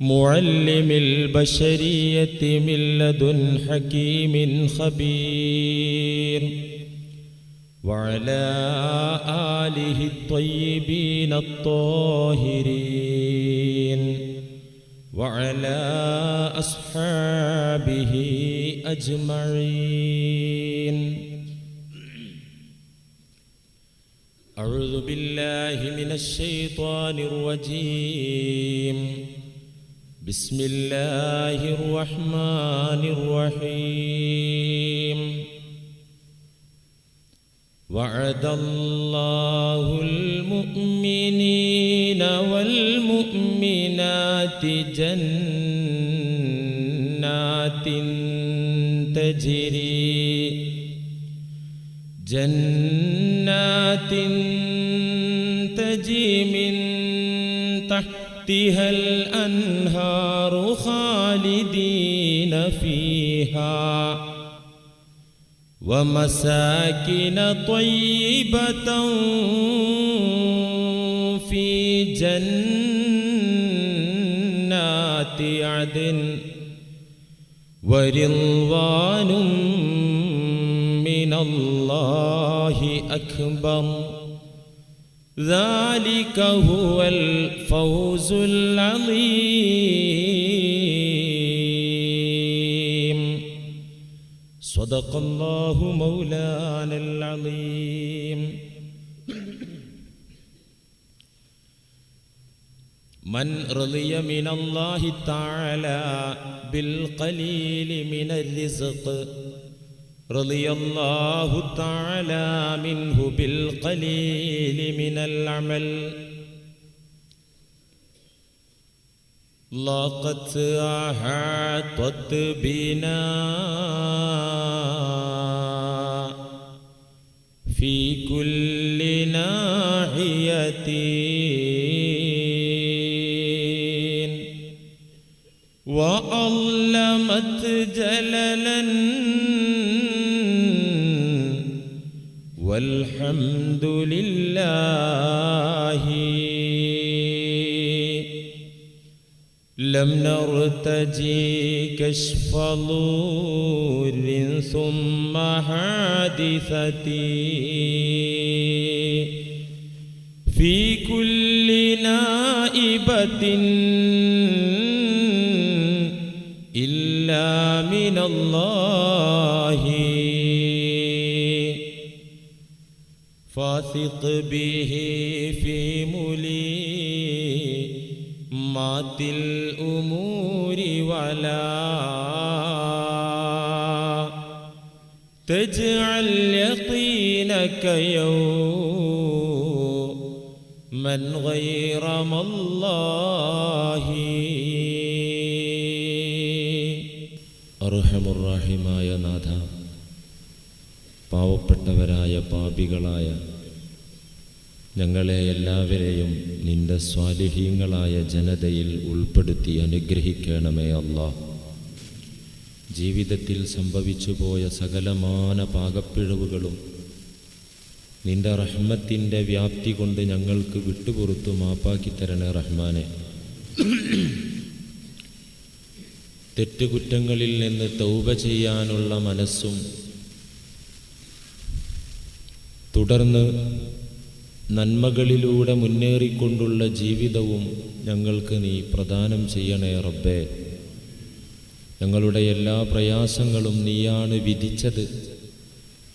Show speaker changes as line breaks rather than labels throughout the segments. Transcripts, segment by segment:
معلم البشرية من لدن حكيم خبير. وعلى آله الطيبين الطاهرين. وعلى أصحابه أجمعين. أعوذ بالله من الشيطان الرجيم. بسم الله الرحمن الرحيم. وعد الله المؤمنين والمؤمنات جنات تجري جنات تجي من تحتها الأنهار خالدين فيها. ومساكن طيبة في جنات عدن. ورضوان من الله أكبر. ذلك هو الفوز العظيم. صدق الله مولانا العظيم. من رضي من الله تعالى بالقليل من الرزق رضي الله تعالى منه بالقليل من العمل. لاقت أحاطت بنا في كل ناحية. وأظلمت جللا والحمد لله. لم نرتجي كشف ضور ثم حادثتي في كل نائبة إلا من الله. فاثق به في ملي مات الأمور ولا تجعل يقينك يوما غير الله അർഹമുറാഹിമായ നാഥ പാവപ്പെട്ടവരായ പാപികളായ ഞങ്ങളെ എല്ലാവരെയും നിന്റെ സ്വാലിഹീങ്ങളായ ജനതയിൽ ഉൾപ്പെടുത്തി അനുഗ്രഹിക്കണമേ അല്ലാ. ജീവിതത്തിൽ സംഭവിച്ചു പോയ സകലമാന പാകപ്പിഴവുകളും നിന്റെ റഹ്മത്തിന്റെ വ്യാപ്തി കൊണ്ട് ഞങ്ങൾക്ക് വിട്ടുപുറത്തു മാപ്പാക്കി തരണേ റഹ്മാനെ. തെറ്റുകുറ്റങ്ങളിൽ നിന്ന് തൗബ ചെയ്യാനുള്ള മനസ്സും തുടർന്ന് നന്മകളിലൂടെ മുന്നേറിക്കൊണ്ടുള്ള ജീവിതവും ഞങ്ങൾക്ക് നീ പ്രദാനം ചെയ്യണേ റബ്ബേ. ഞങ്ങളുടെ എല്ലാ പ്രയാസങ്ങളും നീയാണ് വിധിച്ചത്.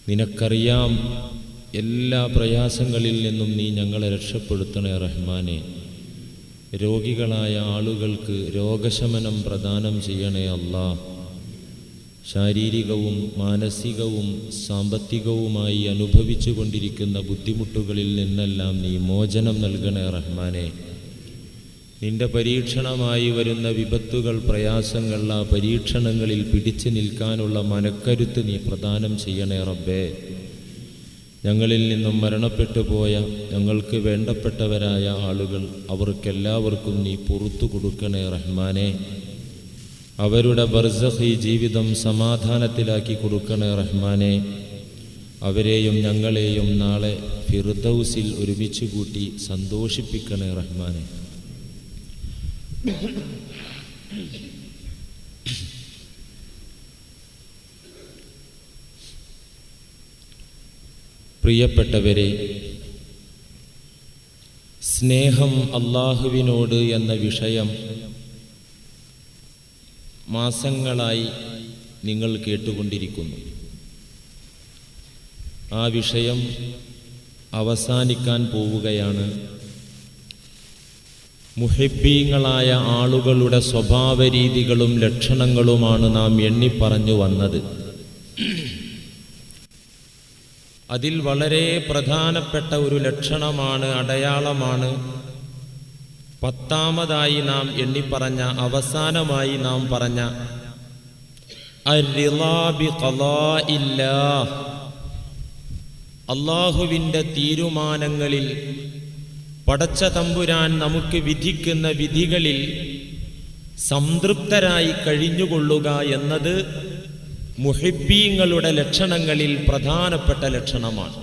നിനക്കറിയാം എല്ലാ പ്രയാസങ്ങളിൽ നിന്നും നീ ഞങ്ങളെ രക്ഷപ്പെടുത്തണേ റഹ്മാനെ. രോഗികളായ ആളുകൾക്ക് രോഗശമനം പ്രദാനം ചെയ്യണേ അല്ലാ ശാരീരികവും മാനസികവും സാമ്പത്തികവുമായി അനുഭവിച്ചു കൊണ്ടിരിക്കുന്ന ബുദ്ധിമുട്ടുകളിൽ നിന്നെല്ലാം നീ മോചനം നൽകണേ റഹ്മാനെ. നിന്റെ പരീക്ഷണമായി വരുന്ന വിപത്തുകൾ പ്രയാസങ്ങൾ ആ പരീക്ഷണങ്ങളിൽ പിടിച്ചു നിൽക്കാനുള്ള മനക്കരുത്ത് നീ പ്രദാനം ചെയ്യണേ റബ്ബേ. ഞങ്ങളിൽ നിന്നും മരണപ്പെട്ടു പോയ ഞങ്ങൾക്ക് വേണ്ടപ്പെട്ടവരായ ആളുകൾ അവർക്കെല്ലാവർക്കും നീ പുറത്തു കൊടുക്കണേ റഹ്മാനെ. അവരുടെ ബർസഹി ജീവിതം സമാധാനത്തിലാക്കി കൊടുക്കണേ റഹ്മാനെ. അവരെയും ഞങ്ങളെയും നാളെ ഫിർദൌസിൽ ഒരുമിച്ച് കൂട്ടി സന്തോഷിപ്പിക്കണേ റഹ്മാനെ. പ്രിയപ്പെട്ടവരെ സ്നേഹം അള്ളാഹുവിനോട് എന്ന വിഷയം മാസങ്ങളായി നിങ്ങൾ കേട്ടുകൊണ്ടിരിക്കുന്നു. ആ വിഷയം അവസാനിക്കാൻ പോവുകയാണ്. മുഹിബീങ്ങളായ ആളുകളുടെ സ്വഭാവ രീതികളും ലക്ഷണങ്ങളുമാണ് നാം എണ്ണിപ്പറഞ്ഞു വന്നത്. അതിൽ വളരെ പ്രധാനപ്പെട്ട ഒരു ലക്ഷണമാണ് അടയാളമാണ് പത്താമതായി നാം എണ്ണിപ്പറഞ്ഞ അവസാനമായി നാം പറഞ്ഞ അള്ളാഹുവിന്റെ തീരുമാനങ്ങളിൽ പടച്ച തമ്പുരാൻ നമുക്ക് വിധിക്കുന്ന വിധികളിൽ സംതൃപ്തരായി കഴിഞ്ഞുകൊള്ളുക എന്നത് മുഹിബീങ്ങളുടെ ലക്ഷണങ്ങളിൽ പ്രധാനപ്പെട്ട ലക്ഷണമാണ്.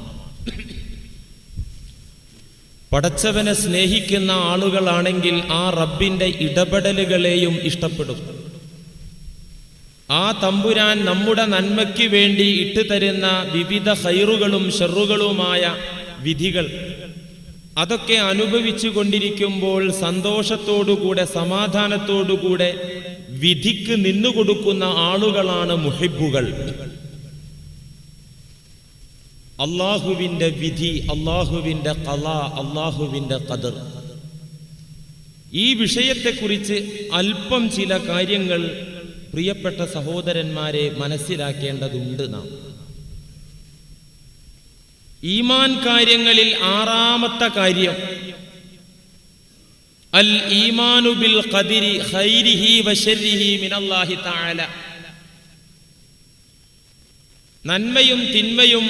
പടച്ചവനെ സ്നേഹിക്കുന്ന ആളുകളാണെങ്കിൽ ആ റബ്ബിന്റെ ഇടപെടലുകളെയും ഇഷ്ടപ്പെടും. ആ തമ്പുരാൻ നമ്മുടെ നന്മയ്ക്ക് വേണ്ടി ഇട്ടുതരുന്ന വിവിധ ഹൈറുകളും ഷെറുകളുമായ വിധികൾ. അതൊക്കെ അനുഭവിച്ചു കൊണ്ടിരിക്കുമ്പോൾ സന്തോഷത്തോടുകൂടെ സമാധാനത്തോടുകൂടെ വിധിക്ക് നിന്നുകൊടുക്കുന്ന ആളുകളാണ് മുഹിബുകൾ അള്ളാഹുവിന്റെ വിധി അള്ളാഹുവിന്റെ കല അള്ളാഹുവിന്റെ കതിർ ഈ വിഷയത്തെക്കുറിച്ച് അല്പം ചില കാര്യങ്ങൾ പ്രിയപ്പെട്ട സഹോദരന്മാരെ മനസ്സിലാക്കേണ്ടതുണ്ട് നാം. ഈമാൻ കാര്യങ്ങളിൽ ആറാമത്തെ കാര്യം അൽ ഈമാനു ബിൽ ഖദിരി ഖൈരിഹി വശരിഹി മിനല്ലാഹി തആല. നന്മയും തിന്മയും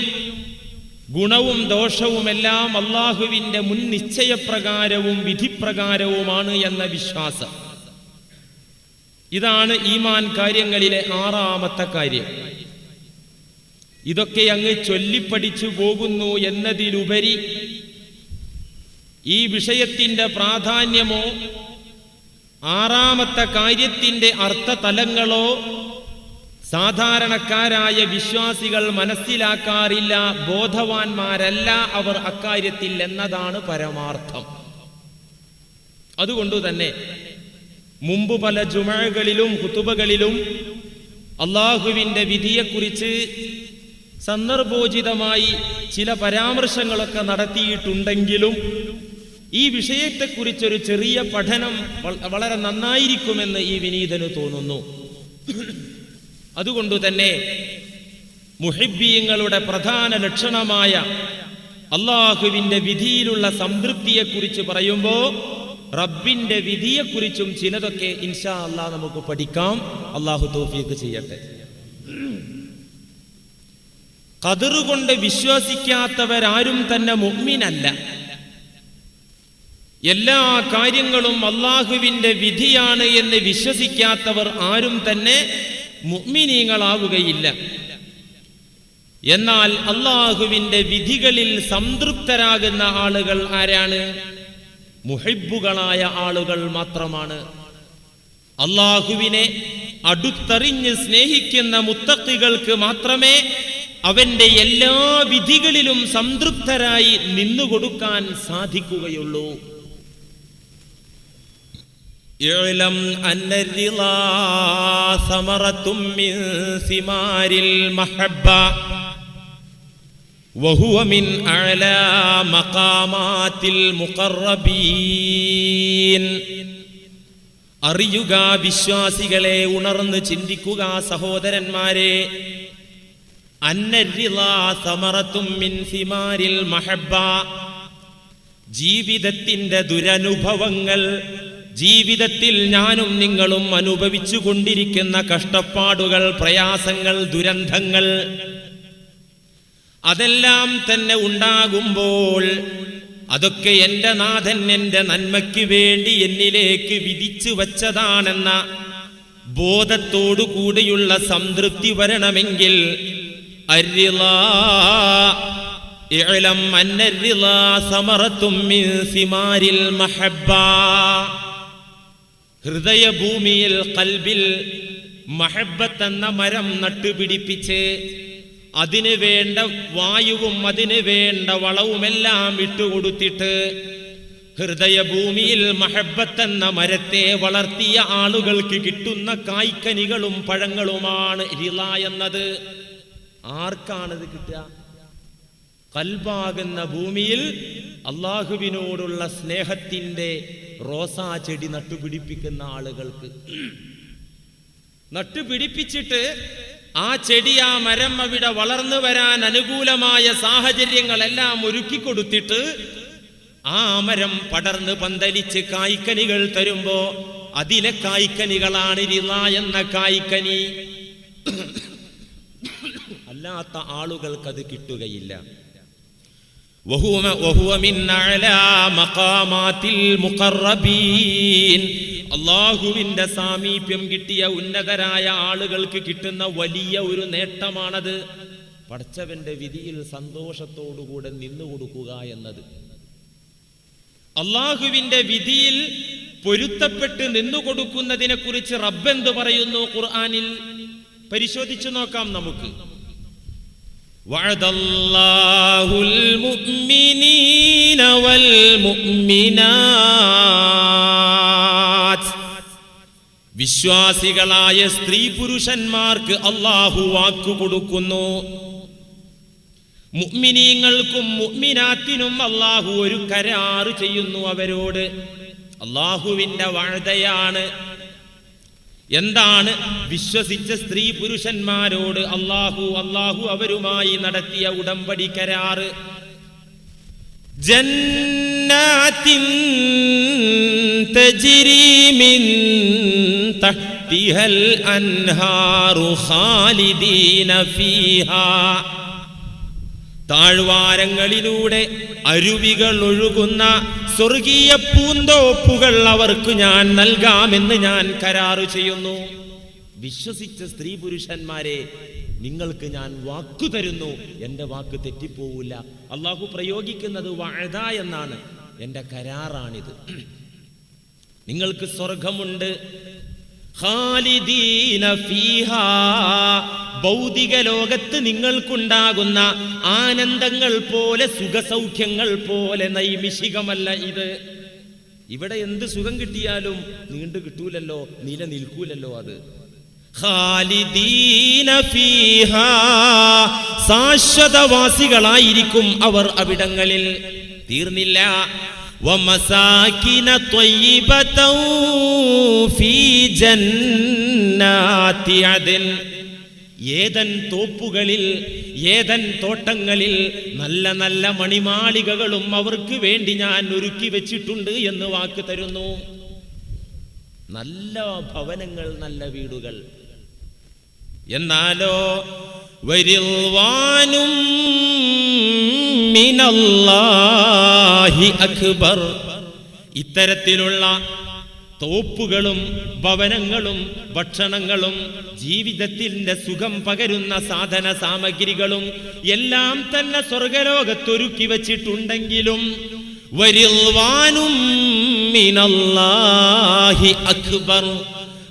ഗുണവും ദോഷവുമെല്ലാം അള്ളാഹുവിന്റെ മുൻ നിശ്ചയപ്രകാരവും വിധിപ്രകാരവുമാണ് എന്ന വിശ്വാസം. ഇതാണ് ഈമാൻ കാര്യങ്ങളിലെ ആറാമത്തെ കാര്യം. ഇതൊക്കെ അങ്ങ് ചൊല്ലിപ്പടിച്ചു പോകുന്നു എന്നതിലുപരി ഈ വിഷയത്തിന്റെ പ്രാധാന്യമോ ആറാമത്തെ കാര്യത്തിന്റെ അർത്ഥതലങ്ങളോ സാധാരണക്കാരായ വിശ്വാസികൾ മനസ്സിലാക്കാറില്ല ബോധവാന്മാരല്ല അവർ അക്കാര്യത്തിൽ എന്നതാണ് പരമാർത്ഥം. അതുകൊണ്ട് തന്നെ മുമ്പ് പല ജുമകളിലും കുത്തുബകളിലും അള്ളാഹുവിന്റെ വിധിയെക്കുറിച്ച് സന്ദർഭോചിതമായി ചില പരാമർശങ്ങളൊക്കെ നടത്തിയിട്ടുണ്ടെങ്കിലും ഈ വിഷയത്തെക്കുറിച്ചൊരു ചെറിയ പഠനം വളരെ നന്നായിരിക്കുമെന്ന് ഈ വിനീതന് തോന്നുന്നു. അതുകൊണ്ട് തന്നെ മുഹിബീങ്ങളുടെ പ്രധാന ലക്ഷണമായ അള്ളാഹുവിന്റെ വിധിയിലുള്ള സംതൃപ്തിയെക്കുറിച്ച് പറയുമ്പോൾ റബ്ബിന്റെ വിധിയെക്കുറിച്ചും ചിലതൊക്കെ ഇൻഷാ അല്ലാ നമുക്ക് പഠിക്കാം. അള്ളാഹു തോഫിയൊക്കെ ചെയ്യട്ടെ. കതിറുകൊണ്ട് വിശ്വസിക്കാത്തവരാരും തന്നെ മുഹ്മിനല്ല എല്ലാ കാര്യങ്ങളും അള്ളാഹുവിന്റെ വിധിയാണ് എന്ന് വിശ്വസിക്കാത്തവർ ആരും തന്നെ മുഅ്മിനീങ്ങളാവുകയില്ല. എന്നാൽ അള്ളാഹുവിന്റെ വിധികളിൽ സംതൃപ്തരാകുന്ന ആളുകൾ ആരാണ്? മുഹിബുകളായ ആളുകൾ മാത്രമാണ്. അള്ളാഹുവിനെ അടുത്തറിഞ്ഞ് സ്നേഹിക്കുന്ന മുത്തക്കികൾക്ക് മാത്രമേ അവന്റെ എല്ലാ വിധികളിലും സംതൃപ്തരായി നിന്നുകൊടുക്കാൻ സാധിക്കുകയുള്ളൂ. اعلم أن الرضا ثمرة من ثمار المحبة وهو من أعلى مقامات المقربين അറിയുക വിശ്വാസികളെ ഉണർന്ന് ചിന്തിക്കുക സഹോദരന്മാരെ അന്നരിളാ സമറത്തും മിൻ സിമാരിൽ മഹബ്ബ ജീവിതത്തിന്റെ ദുരനുഭവങ്ങൾ ജീവിതത്തിൽ ഞാനും നിങ്ങളും അനുഭവിച്ചു കൊണ്ടിരിക്കുന്ന കഷ്ടപ്പാടുകൾ പ്രയാസങ്ങൾ ദുരന്തങ്ങൾ അതെല്ലാം തന്നെ ഉണ്ടാകുമ്പോൾ അതൊക്കെ എന്റെ നാഥൻ എന്റെ നന്മയ്ക്ക് വേണ്ടി എന്നിലേക്ക് വിധിച്ചു വച്ചതാണെന്ന ബോധത്തോടു കൂടിയുള്ള സംതൃപ്തി വരണമെങ്കിൽ സമറത്തും മഹബ്ബ. ഹൃദയഭൂമിയിൽ കൽബിൽ മഹബത്ത് എന്ന മരം നട്ടുപിടിപ്പിച്ച് അതിന് വേണ്ട വായുവും അതിന് വേണ്ട വളവുമെല്ലാം ഇട്ടുകൊടുത്തിട്ട് ഹൃദയഭൂമിയിൽ മഹബത്ത് എന്ന മരത്തെ വളർത്തിയ ആളുകൾക്ക് കിട്ടുന്ന കായ്ക്കനികളും പഴങ്ങളുമാണ് റിള എന്നത്. ആർക്കാണത് കിട്ടുക? കൽബാകുന്ന ഭൂമിയിൽ അള്ളാഹുവിനോടുള്ള സ്നേഹത്തിന്റെ റോസാ ചെടി നട്ടുപിടിപ്പിക്കുന്ന ആളുകൾക്ക്. നട്ടുപിടിപ്പിച്ചിട്ട് ആ ചെടി ആ മരം അവിടെ വളർന്നു വരാൻ അനുകൂലമായ സാഹചര്യങ്ങളെല്ലാം ഒരുക്കി കൊടുത്തിട്ട് ആ മരം പടർന്ന് പന്തലിച്ച് കായ്ക്കനികൾ തരുമ്പോ അതിലെ കായ്ക്കനികളാണ് ഇരുന്ന എന്ന കായ്ക്കനി അല്ലാത്ത ആളുകൾക്കത് കിട്ടുകയില്ല. അള്ളാഹുവിന്റെ സാമീപ്യം കിട്ടിയ ഉന്നതരായ ആളുകൾക്ക് കിട്ടുന്ന വലിയ ഒരു നേട്ടമാണത് പഠിച്ചവന്റെ വിധിയിൽ സന്തോഷത്തോടുകൂടെ നിന്നു കൊടുക്കുക എന്നത്. അള്ളാഹുവിന്റെ വിധിയിൽ പൊരുത്തപ്പെട്ട് നിന്നു കൊടുക്കുന്നതിനെ കുറിച്ച് റബ്ബെന്ത് പറയുന്നു ഖുർആാനിൽ? പരിശോധിച്ചു നോക്കാം നമുക്ക്. وعد الله المؤمنين والمؤمنات വിശ്വാസികളായ സ്ത്രീ പുരുഷന്മാർക്ക് അള്ളാഹു വാക്കു കൊടുക്കുന്നു മുഅ്മിനീങ്ങൾക്കും മുഅ്മിനാത്തിനും അള്ളാഹു ഒരു കരാറ് ചെയ്യുന്നു അവരോട് അള്ളാഹുവിന്റെ വാഴ്തയാണ് എന്താണ് വിശ്വസിച്ച സ്ത്രീ പുരുഷന്മാരോട് അള്ളാഹു അള്ളാഹു അവരുമായി നടത്തിയ ഉടമ്പടി കരാറ്? ജന്നാത്തിൻ അൻഹാറു ഖാലിദീന ഫീഹാ. താഴ്വാരങ്ങളിലൂടെ അരുവികൾ ഒഴുകുന്ന സ്വർഗീയ പൂന്തോപ്പുകൾ അവർക്ക് ഞാൻ നൽകാമെന്ന് ഞാൻ കരാറ് ചെയ്യുന്നു. വിശ്വസിച്ച സ്ത്രീ പുരുഷന്മാരെ നിങ്ങൾക്ക് ഞാൻ വാക്കു തരുന്നു. എന്റെ വാക്ക് തെറ്റിപ്പോവില്ല. അള്ളാഹു പ്രയോഗിക്കുന്നത് വഴത എന്നാണ്. എന്റെ കരാറാണിത്. നിങ്ങൾക്ക് സ്വർഗമുണ്ട്. ഭൗതിക ലോകത്ത് നിങ്ങൾക്കുണ്ടാകുന്ന ആനന്ദങ്ങൾ പോലെ സുഖസൗഖ്യങ്ങൾ പോലെ നൈമിഷികമല്ല ഇത്. ഇവിടെ എന്ത് സുഖം കിട്ടിയാലും നീണ്ടു കിട്ടൂലല്ലോ നിലനിൽക്കൂലല്ലോ അത്. ശാശ്വതവാസികളായിരിക്കും അവർ അവിടങ്ങളിൽ. തീർന്നില്ല. ومساكن طيبة في جنات عدن ഏതൻ തോപ്പുകളിൽ ഏതൻ തോട്ടങ്ങളിൽ നല്ല നല്ല മണിമാളികകളും അവർക്ക് വേണ്ടി ഞാൻ ഒരുക്കി വെച്ചിട്ടുണ്ട് എന്ന് വാക്ക് തരുന്നു നല്ല ഭവനങ്ങൾ നല്ല വീടുകൾ എന്നാലോ വരിൽവാനും മിനല്ലാഹി അക്ബർ. ഇത്തരത്തിലുള്ള തോപ്പുകളും ഭവനങ്ങളും ഭക്ഷണങ്ങളും ജീവിതത്തിന്റെ സുഖം പകരുന്ന സാധന സാമഗ്രികളും എല്ലാം തന്നെ സ്വർഗലോകത്തൊരുക്കി വച്ചിട്ടുണ്ടെങ്കിലും വരിൽവാനും മിനല്ലാഹി അക്ബർ.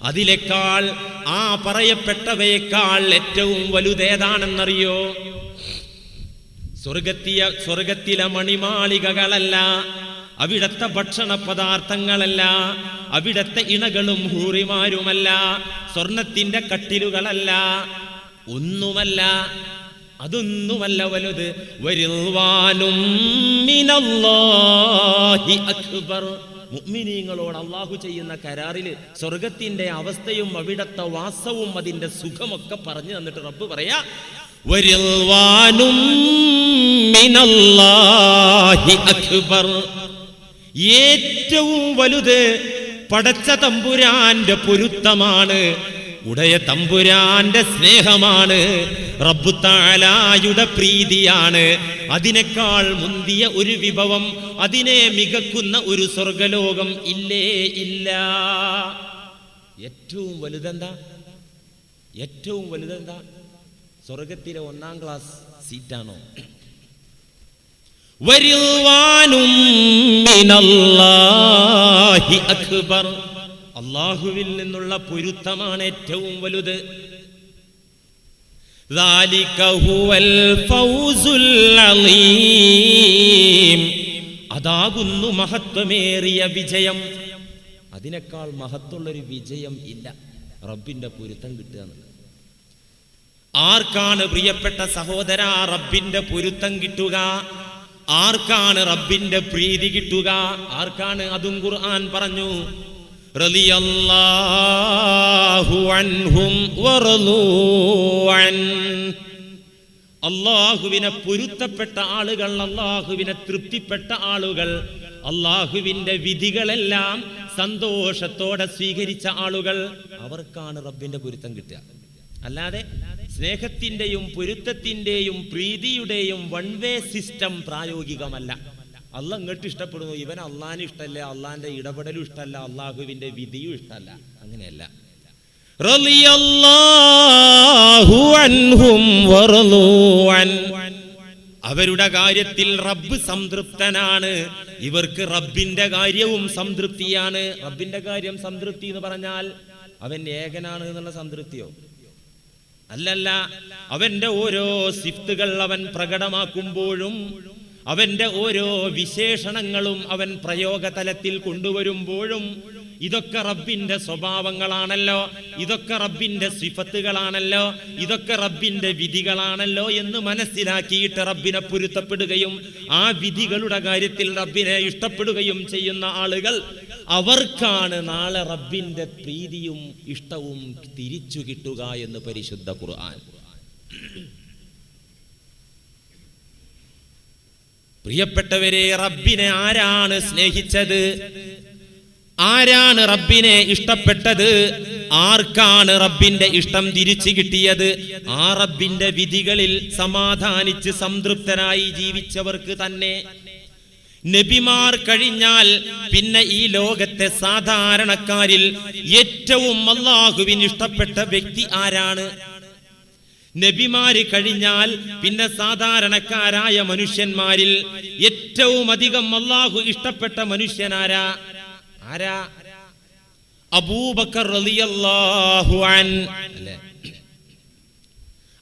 അതിലേക്കാൾ ആ പറയപ്പെട്ടവയേക്കാൾ ഏറ്റവും വലുതേതാണെന്നറിയോ? സ്വർഗത്തിയ സ്വർഗത്തിലെ മണിമാളികകളല്ല അവിടത്തെ ഭക്ഷണ പദാർത്ഥങ്ങളല്ല അവിടത്തെ ഇണകളും ഹൂറിമാരുമല്ല സ്വർണത്തിന്റെ കട്ടിലുകളല്ല. ഒന്നുമല്ല അതൊന്നുമല്ല വലുത്. വരുവാനും അക്ബർ. മുഅ്മിനീങ്ങളോട് അള്ളാഹു ചെയ്യുന്ന കരാറിൽ സ്വർഗത്തിന്റെ അവസ്ഥയും അവിടത്തെ വാസവും അതിന്റെ സുഖമൊക്കെ പറഞ്ഞു തന്നിട്ട് റബ്ബ് പറയാ അക്ബർ. ഏറ്റവും വലുത് പടച്ച തമ്പുരാന്റെ പൊരുത്തമാണ് ഉടയ തമ്പുരാന്റെ സ്നേഹമാണ്. റബ്ബു റബ്ബുത്താലായുടെ പ്രീതിയാണ്. അതിനേക്കാൾ മുന്തിയ ഒരു വിഭവം അതിനെ മികക്കുന്ന ഒരു സ്വർഗലോകം ഇല്ലേ ഇല്ല. ഏറ്റവും വലുതെന്താ? ഏറ്റവും വലുതെന്താ? സ്വർഗത്തിലെ ഒന്നാം ക്ലാസ് സീറ്റാണോ? വരുവാനും അക്ബർ. അള്ളാഹുവിൽ നിന്നുള്ള പൊരുത്തമാണ് ഏറ്റവും വലുത്. അതാകുന്നു മഹത്വമേറിയ വിജയം. അതിനേക്കാൾ മഹത്വമുള്ളൊരു വിജയം ഇല്ല. റബ്ബിന്റെ പൊരുത്തം കിട്ടുക ആർക്കാണ് പ്രിയപ്പെട്ട സഹോദര റബ്ബിന്റെ പൊരുത്തം കിട്ടുക? ആർക്കാണ് റബ്ബിന്റെ പ്രീതി കിട്ടുക? ആർക്കാണ് അതും ഖുർആൻ പറഞ്ഞു? അള്ളാഹുവിനെ പൊരുത്തപ്പെട്ട ആളുകൾ അള്ളാഹുവിനെ തൃപ്തിപ്പെട്ട ആളുകൾ അള്ളാഹുവിന്റെ വിധികളെല്ലാം സന്തോഷത്തോടെ സ്വീകരിച്ച ആളുകൾ അവർക്കാണ് റബ്ബിന്റെ പൊരുത്തം കിട്ടുക. അല്ലാതെ സ്നേഹത്തിന്റെയും പൊരുത്തത്തിന്റെയും പ്രീതിയുടെയും വൺ വേ സിസ്റ്റം പ്രായോഗികമല്ല. അല്ല ഇങ്ങോട്ട് ഇഷ്ടപ്പെടുന്നു. ഇവൻ അള്ളാഹിന് ഇഷ്ടമല്ല അള്ളാഹിന്റെ ഇടപെടലും ഇഷ്ടമല്ല അള്ളാഹുവിന്റെ വിധിയും ഇഷ്ടമല്ല അങ്ങനെയല്ല. അവരുടെ കാര്യത്തിൽ റബ്ബ് സംതൃപ്തനാണ്. ഇവർക്ക് റബ്ബിന്റെ കാര്യവും സംതൃപ്തിയാണ്. റബ്ബിന്റെ കാര്യം സംതൃപ്തി എന്ന് പറഞ്ഞാൽ അവൻ ഏകനാണ് എന്നുള്ള സംതൃപ്തിയോ? അല്ലല്ല. അവന്റെ ഓരോ സിഫ്റ്റുകൾ അവൻ പ്രകടമാക്കുമ്പോഴും അവന്റെ ഓരോ വിശേഷണങ്ങളും അവൻ പ്രയോഗതലത്തിൽ കൊണ്ടുവരുമ്പോഴും ഇതൊക്കെ റബ്ബിന്റെ സ്വഭാവങ്ങളാണല്ലോ ഇതൊക്കെ റബ്ബിന്റെ സിഫത്തുകളാണല്ലോ ഇതൊക്കെ റബ്ബിന്റെ വിധികളാണല്ലോ എന്ന് മനസ്സിലാക്കിയിട്ട് റബ്ബിനെ പൊരുത്തപ്പെടുകയും ആ വിധികളുടെ കാര്യത്തിൽ റബ്ബിനെ ഇഷ്ടപ്പെടുകയും ചെയ്യുന്ന ആളുകൾ അവർക്കാണ് നാളെ റബ്ബിന്റെ പ്രീതിയും ഇഷ്ടവും തിരിച്ചു കിട്ടുക എന്ന് പരിശുദ്ധ ഖുർആൻ. പ്രിയപ്പെട്ടവരെ റബ്ബിനെ ആരാണ് സ്നേഹിച്ചത്? ആരാണ് റബ്ബിനെ ഇഷ്ടപ്പെട്ടത്? ആർക്കാണ് റബ്ബിന്റെ ഇഷ്ടം തിരിച്ചു കിട്ടിയത്? ആ റബ്ബിന്റെ വിധികളിൽ സമാധാനിച്ച് സംതൃപ്തരായി ജീവിച്ചവർക്ക് തന്നെ. നബിമാർ കഴിഞ്ഞാൽ പിന്നെ ഈ ലോകത്തെ സാധാരണക്കാരിൽ ഏറ്റവും അള്ളാഹുവിന് ഇഷ്ടപ്പെട്ട വ്യക്തി ആരാണ്? നബിമാര് കഴിഞ്ഞാൽ പിന്നെ സാധാരണക്കാരായ മനുഷ്യന്മാരിൽ ഏറ്റവും അധികം അള്ളാഹു ഇഷ്ടപ്പെട്ട മനുഷ്യനാരാ? ആരാ? അബൂബക്കർ റളിയല്ലാഹു അൻ.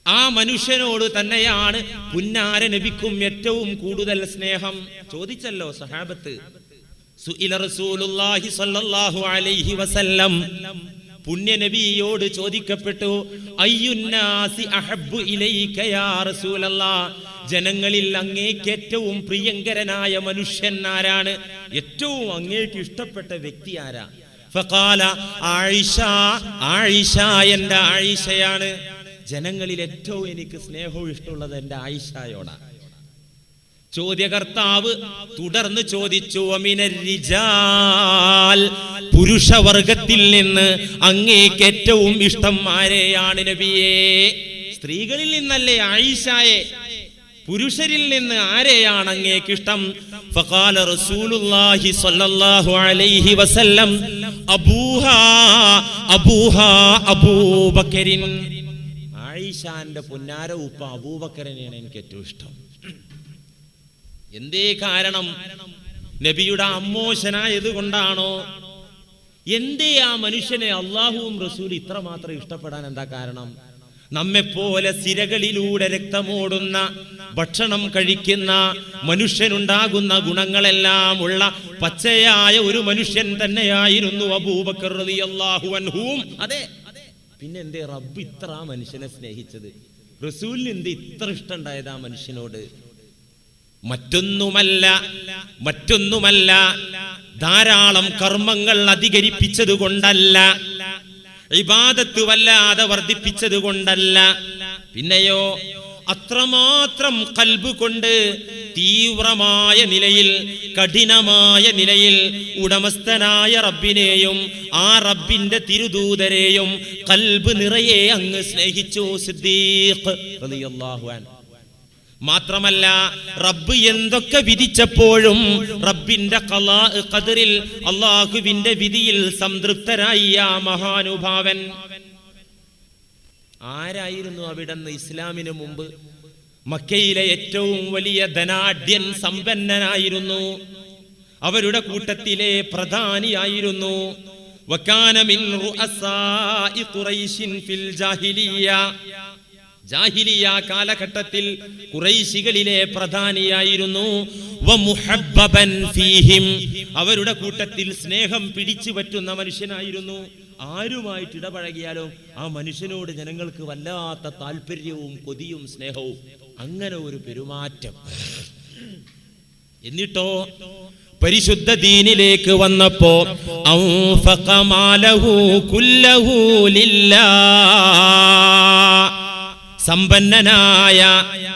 ആ മനുഷ്യനോട് തന്നെയാണ് പുന്നാര നബിക്കും ഏറ്റവും കൂടുതൽ സ്നേഹം. ചോദിച്ചല്ലോ സഹാബത്ത്. സുഇല റസൂലുള്ളാഹി സ്വല്ലല്ലാഹു അലൈഹി വസല്ലം. പുണ്യ നബിയോട് ചോദിക്കപ്പെട്ടു അയ്യുന്നാസി അഹബ്ബു ഇലൈക യാ റസൂലല്ലാ? ജനങ്ങളിൽ അങ്ങേക്ക് ഏറ്റവും പ്രിയങ്കരനായ മനുഷ്യൻ ആരാണ്? ഏറ്റവും അങ്ങേക്ക് ഇഷ്ടപ്പെട്ട വ്യക്തി ആരാ? ഫഖാല ആയിഷ ആയിഷ എന്റെ ആയിഷയാണ്. ജനങ്ങളിൽ ഏറ്റവും എനിക്ക് സ്നേഹവും ഇഷ്ടമുള്ളത് എന്റെ ആയിഷയോടാണ് ചോദ്യകർത്താവ് തുടർന്ന് ചോദിച്ചു "വമിനർ റിജാൽ പുരുഷവർഗത്തിൽ നിന്ന് അങ്ങേക്ക് ഏറ്റവും ഇഷ്ടം ആരെയാണ് നബിയേ? സ്ത്രീകളിൽ നിന്നല്ലേ ആയിഷായെ? പുരുഷരിൽ നിന്ന് ആരെയാണ് അങ്ങേക്ക് ഇഷ്ടം? ഫഖാല റസൂലുള്ളാഹി സ്വല്ലല്ലാഹു അലൈഹി വസല്ലം അബൂഹ അബൂഹ അബൂബക്കരിൻ. ആയിഷാന്റെ പുന്നാര ഉപ്പ അബൂബക്കരനെയാണ് എനിക്ക് ഏറ്റവും ഇഷ്ടം. എന്തേ കാരണം? നബിയുടെ അമ്മോശനായത് കൊണ്ടാണോ എന്തേ ആ മനുഷ്യനെ അള്ളാഹുവും റസൂൽ ഇത്രമാത്രം ഇഷ്ടപ്പെടാൻ എന്താ കാരണം? നമ്മെപ്പോലെ സിരകളിലൂടെ രക്തമോടുന്ന ഭക്ഷണം കഴിക്കുന്ന മനുഷ്യനുണ്ടാകുന്ന ഗുണങ്ങളെല്ലാം ഉള്ള പച്ചയായ ഒരു മനുഷ്യൻ തന്നെയായിരുന്നു അബൂബക്കർ റളിയല്ലാഹു അതെ. പിന്നെ എന്തേ റബ്ബ് ഇത്ര ആ മനുഷ്യനെ സ്നേഹിച്ചത്? റസൂലിന് എന്ത് ഇത്ര ഇഷ്ടമുണ്ടായത് ആ മനുഷ്യനോട്? മറ്റൊന്നുമല്ല മറ്റൊന്നുമല്ല ധാരാളം കർമ്മങ്ങൾ അധികരിപ്പിച്ചത് കൊണ്ടല്ല ഇബാദത്ത് വല്ലാതെ വർദ്ധിപ്പിച്ചത് കൊണ്ടല്ല. പിന്നെയോ അത്രമാത്രം കൽബ് കൊണ്ട് തീവ്രമായ നിലയിൽ കഠിനമായ നിലയിൽ ഉടമസ്ഥനായ റബ്ബിനെയും ആ റബ്ബിന്റെ തിരുദൂതരെയും കൽബ് നിറയെ അങ്ങ് സ്നേഹിച്ചു. സിദ്ദീഖ് റളിയല്ലാഹു അൻഹു. മാത്രമല്ല റബ്ബ് എന്തൊക്കെ വിധിച്ചപ്പോഴും റബ്ബിന്റെ കലാ ഖദറിൽ അള്ളാഹുവിന്റെ വിധിയിൽ സംതൃപ്തരായി ആ മഹാനുഭാവൻ. ആരായിരുന്നു അവിടെന്ന് ഇസ്ലാമിന് മുമ്പ്? മക്കയിലെ ഏറ്റവും വലിയ ധനാഢ്യൻ സമ്പന്നനായിരുന്നു. അവരുടെ കൂട്ടത്തിലെ പ്രധാനിയായിരുന്നു. വക്കാനമിൻ ഫിൽ ജാഹിലിയ കാലഘട്ടത്തിൽ കുറൈശികളിലെ പ്രധാനിയായിരുന്നു. അവരുടെ കൂട്ടത്തിൽ സ്നേഹം പിടിച്ചു പറ്റുന്ന മനുഷ്യനായിരുന്നു. ആരുമായിട്ട് ഇടപഴകിയാലും? ആ മനുഷ്യനോട് ജനങ്ങൾക്ക് വല്ലാത്ത താല്പര്യവും കൊതിയും സ്നേഹവും. അങ്ങനെ ഒരു പെരുമാറ്റം. എന്നിട്ടോ? പരിശുദ്ധ ദീനിലേക്ക് വന്നപ്പോ ഔഫകമാലഹു കുല്ലഹു ലില്ലാ. സമ്പന്നനായ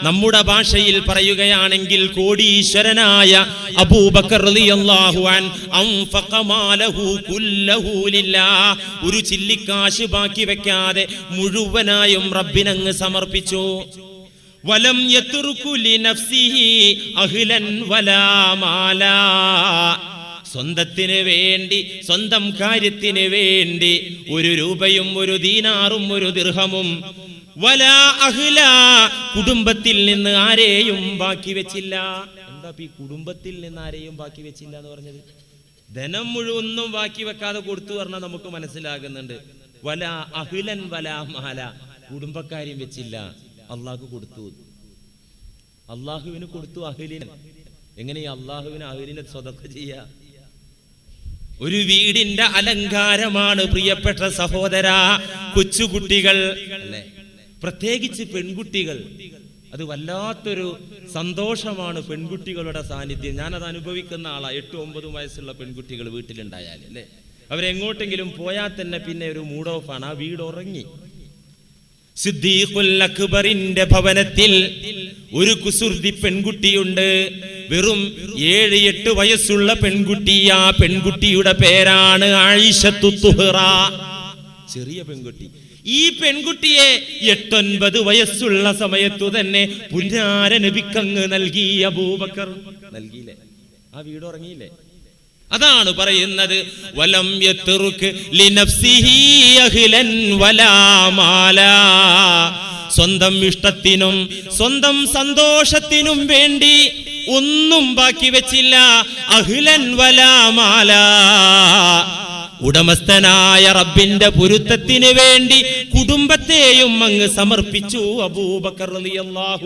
നമ്മുടെ ഭാഷയിൽ പറയുകയാണെങ്കിൽ കോടീശ്വരനായ അബൂബക്കർ ഒരു ചില്ലിക്കാശ് ബാക്കി വെക്കാതെ മുഴുവനായും റബ്ബിനങ്ങ് സമർപ്പിച്ചു. വലം യത്തുറുക്കുലി ലിനഫ്സിഹി അഹിലൻ വലാ മാലാ. സ്വന്തത്തിന് വേണ്ടി സ്വന്തം കാര്യത്തിന് വേണ്ടി ഒരു രൂപയും ഒരു ദീനാറും ഒരു ദിർഹമും വല അഹ്ല കുടുംബത്തിൽ നിന്ന് ആരെയും ബാക്കി വെച്ചില്ല. എന്താ ഈ കുടുംബത്തിൽ നിന്ന് ആരെയും ബാക്കി വെച്ചില്ല എന്ന് പറഞ്ഞത്? ധനം മുഴുവനും ബാക്കി വെക്കാതെ കൊടുത്തു പറഞ്ഞാൽ നമുക്ക് മനസ്സിലാകുന്നുണ്ട്. വല അഹ്ലൻ വല മാല കുടുംബക്കാരെയും വെച്ചില്ല. അള്ളാഹു കൊടുത്തു. അള്ളാഹുവിന് കൊടുത്തു അഹ്ലിന്. എങ്ങനെ അള്ളാഹുവിന് അഹ്ലിനെ സ്വതക്ക ചെയ്യാ? ഒരു വീടിന്റെ അലങ്കാരമാണ് പ്രിയപ്പെട്ട സഹോദര കൊച്ചുകുട്ടികൾ അല്ലേ? പ്രത്യേകിച്ച് പെൺകുട്ടികൾ. അത് വല്ലാത്തൊരു സന്തോഷമാണ് പെൺകുട്ടികളുടെ സാന്നിധ്യം. ഞാനത് അനുഭവിക്കുന്ന ആളാണ് എട്ടും ഒമ്പതും വയസ്സുള്ള പെൺകുട്ടികൾ വീട്ടിലുണ്ടായാൽ അല്ലേ? അവരെങ്ങോട്ടെങ്കിലും പോയാൽ തന്നെ പിന്നെ ഒരു മൂഡ് ഓഫ് ആണ്. ആ വീട് ഉറങ്ങി. സിദ്ദീഖുൽ ഭവനത്തിൽ ഒരു കുസൃതി പെൺകുട്ടിയുണ്ട്. വെറും ഏഴ് എട്ട് വയസ്സുള്ള പെൺകുട്ടി. ആ പെൺകുട്ടിയുടെ പേരാണ് ആയിഷത്തു ചെറിയ പെൺകുട്ടി. ഈ പെൺകുട്ടിയെ എട്ടൊൻപത് വയസ്സുള്ള സമയത്തു തന്നെ പുന്നാര നബിക്കങ്ങ് നൽകി അബൂബക്കർ. നൽകിയില്ലേ? ആ വീട് ഉറങ്ങിയില്ലേ? അതാണ് പറയുന്നത് വലം സ്വന്തം ഇഷ്ടത്തിനും സ്വന്തം സന്തോഷത്തിനും വേണ്ടി ഒന്നും ബാക്കി വെച്ചില്ല. അഹ്ലൻ വലാ മാലാ. ഉടമസ്ഥനായ റബ്ബിന്റെ പൊരുത്തത്തിന് വേണ്ടി കുടുംബത്തെയും അങ്ങ് സമർപ്പിച്ചു. അബൂബക്കർ റളിയല്ലാഹു